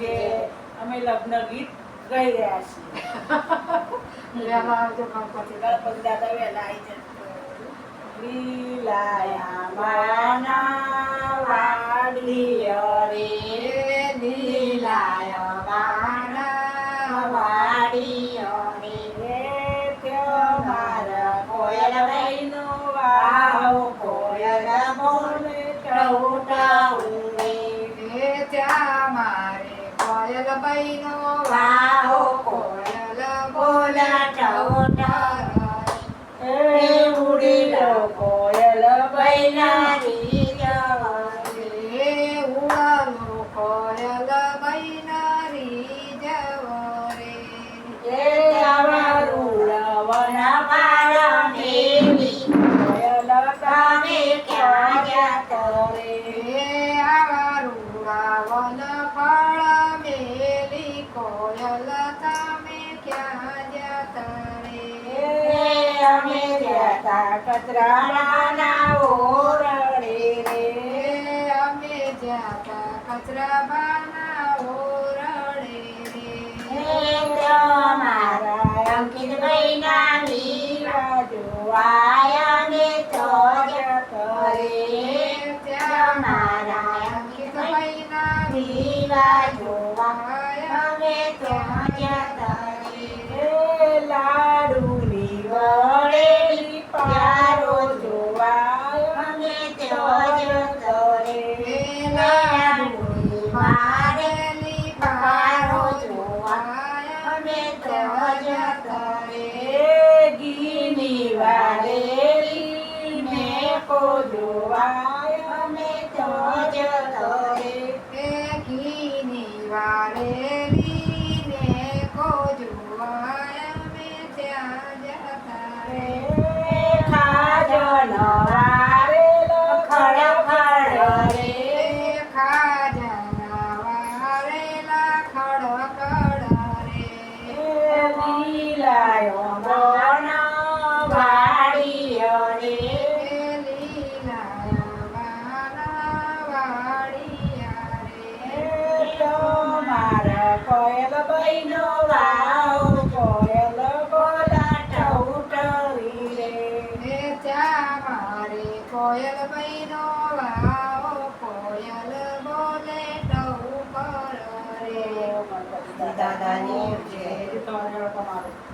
જે અમે લગ્ન ગીત ગાઈ રહ્યા છીએ. વહેલા આવજો ગણપતિ. ગણપતિ દાદા વહેલા આવી જશે લીલાયા માના વાડી રે લીલાયા માના વાડી રે ત્યો મારા કોયલ ભાઈનો વાવ કોયલ બોલે ટહુ રે હે ત્યાં મારે કોયલ બોલા જતા કચરાના ઓરડે રે. અમે જાતા કચરા બાના ઓરડે રે. મારા અંકિત ભાઈના લીલા જોવાયા ને તો કરે. ત્યાં મારા અંકિત ભાઈના લીલા જોવાયા ત્યાં જતા રે ઘીની વાળેલી મેકો જોવાય અમે ત્યાં જતો રે એ ઘીની રે કોયલ બહેનો વાવો કોયલ બોલે ટહુ પર રે. દાદાની જય તમારો.